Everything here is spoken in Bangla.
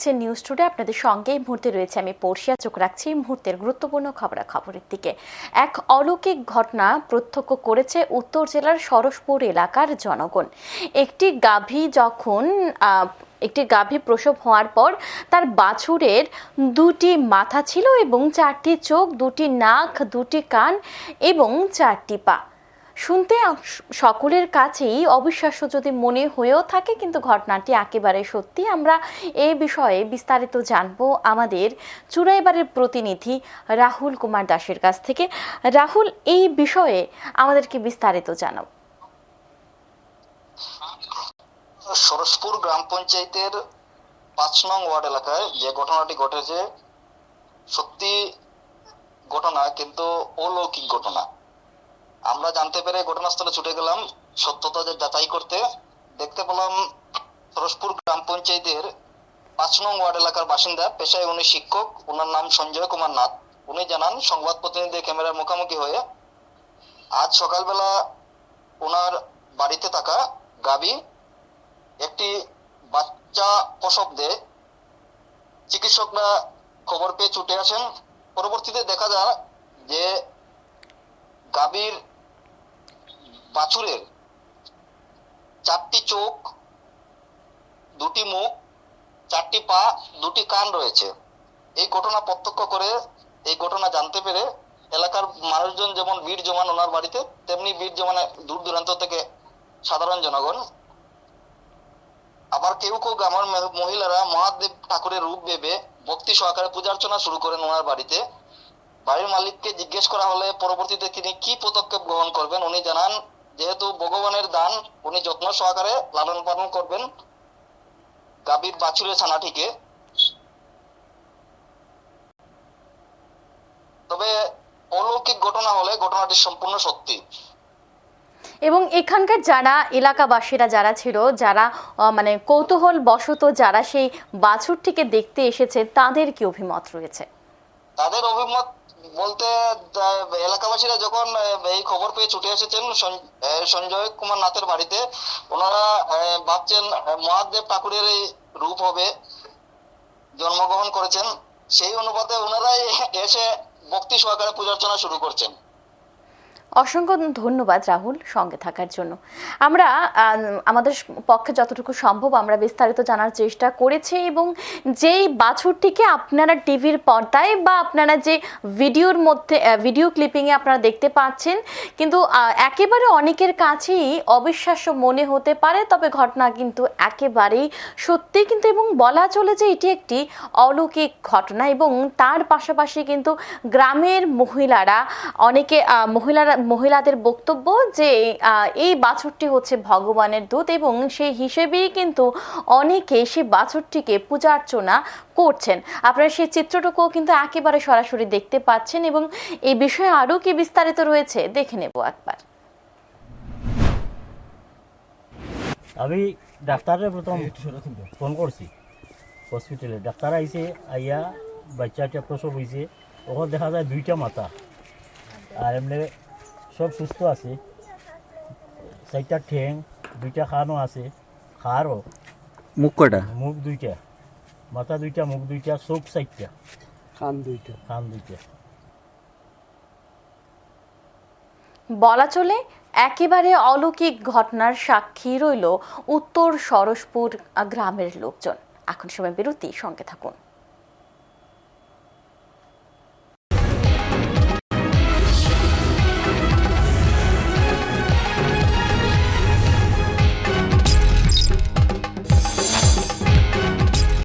দেখছেন নিউজ টুডে আপনাদের সঙ্গে এই মুহূর্তে রয়েছে আমি পড়শিয়া। চোখ রাখছি এই মুহূর্তের গুরুত্বপূর্ণ খবরাখবরের দিকে। এক অলৌকিক ঘটনা প্রত্যক্ষ করেছে উত্তর জেলার সরসপুর এলাকার জনগণ। একটি গাভী যখন একটি গাভী প্রসব হওয়ার পর তার বাছুরের দুটি মাথা ছিল এবং চারটি চোখ, দুটি নাক, দুটি কান এবং চারটি পা। শুনতে সকলের কাছেই অবিশ্বাস্য যদি মনে হয়েও থাকে কিন্তু ঘটনাটি একেবারে সত্যি, আমরা এই বিষয়ে বিস্তারিত জানব আমাদের চুরাইবাড়ির প্রতিনিধি রাহুল কুমার দাসের কাছ থেকে। রাহুল, এই বিষয়ে আমাদেরকে বিস্তারিত জানাও। সরসপুর গ্রাম পঞ্চায়েতের পাঁচ নং ওয়ার্ড এলাকায় যে ঘটনাটি ঘটেছে, সত্যি ঘটনা কিন্তু অলৌকিক ঘটনা। আমরা জানতে পেরে ঘটনাস্থলে ছুটে গেলাম সত্যতা যাচাই করতে। দেখতে পেলাম সরসপুর গ্রাম পঞ্চায়েতের পাঁচ নং ওয়ার্ড এলাকার বাসিন্দা, পেশায় উনি শিক্ষক। ওনার নাম সঞ্জয় কুমার নাথ। উনি জানান, সংবাদ প্রতিনিধি ক্যামেরার মুখোমুখি হয়ে আজ সকালবেলা ওনার বাড়িতে থাকা গাবি একটি বাচ্চা প্রসব দেয় চিকিৎসকরা খবর পেয়ে ছুটে আসেন। পরবর্তীতে দেখা যায় যে গাভীর বাছুরের চারটি চোখ, দুটি মুখ, চারটি পা, দুটি কান রয়েছে। এই ঘটনা প্রত্যক্ষ করে, এই ঘটনা জানতে পেরে এলাকার মানুষজন যেমন ভিড় জমান ওনার বাড়িতে, তেমনি ভিড় জমানে দূর দূরান্ত থেকে সাধারণ জনগণ। আবার কেউ কেউ গ্রামের মহিলারা মহাদেব ঠাকুরের রূপ ভেবে ভক্তি সহকারে পূজা অর্চনা শুরু করেন ওনার বাড়িতে। বাড়ির মালিককে জিজ্ঞেস করা হলে পরবর্তীতে তিনি কি পদক্ষেপ গ্রহণ করবেন উনি জানান যেহেতু ভগবানের দান, উনি যত্ন সহকারে লালন পালন করবেন গাভীর বাছুরের ছানাটিকে। তবে অলৌকিক ঘটনা হলে ঘটনাটি সম্পূর্ণ সত্যি। এবং এখানকার যারা এলাকাবাসীরা যারা ছিল, যারা মানে কৌতূহল বশত যারা সেই বাছুরটিকে দেখতে এসেছে, তাদের কি অভিমত রয়েছে? তাদের অভিমত বলতে এলাকাবাসীরা যখন এই খবর পেয়ে ছুটে এসেছেন সঞ্জয় কুমার নাথের বাড়িতে, ওনারা ভাবছেন মহাদেব ঠাকুরের এই রূপ হবে, জন্মগ্রহণ করেছেন। সেই অনুপাতে ওনারাই এসে ভক্তি সহকারে পূজার্চনা শুরু করছেন। অসংখ্য ধন্যবাদ রাহুল সঙ্গে থাকার জন্য। আমরা আমাদের পক্ষে যতটুকু সম্ভব আমরা বিস্তারিত জানার চেষ্টা করেছি এবং যেই বাছুরটিকে আপনারা টিভির পর্দায় বা আপনারা যে ভিডিওর মধ্যে ভিডিও ক্লিপিংয়ে আপনারা দেখতে পাচ্ছেন, কিন্তু একেবারে অনেকের কাছেই অবিশ্বাস্য মনে হতে পারে, তবে ঘটনা কিন্তু একেবারেই সত্যি কিন্তু এবং বলা চলে যে এটি একটি অলৌকিক ঘটনা এবং তার পাশাপাশি কিন্তু গ্রামের মহিলারা, অনেকে মহিলারা মহিলাদের বক্তব্য যে এই বাছুরটি হচ্ছে ভগবানের দূত এবং সেই হিসেবেই কিন্তু অনেকে সেই বাছুরটিকে পূজা অর্চনা করছেন। আপনারা সেই চিত্রটুকুও কিন্তু একেবারে সরাসরি দেখতে পাচ্ছেন এবং এই বিষয়ে আরও কি বিস্তারিত রয়েছে দেখে নেব একবার। আমি ডাক্তারের প্রথম ফোন করছি, হসপিটালে। ডাক্তার আইছে, আইয়া বাচ্চাটা প্রসব হয়েছে ওখানে দেখা যায় দুইটা মাথা। আর এমনি সব সুস্থ আছে। চারটা ঠ্যাং দুইটা খানও আছে। খারও মুখ কটা মুখ দুইটা। মাথা দুইটা মুখ দুইটা চোখ চারটা খান দুইটা। খান দুইটা। বলা চলে একেবারে অলৌকিক ঘটনার সাক্ষী রইল উত্তর সরসপুর গ্রামের লোকজন। এখন সময় বিরতি সঙ্গে থাকুন।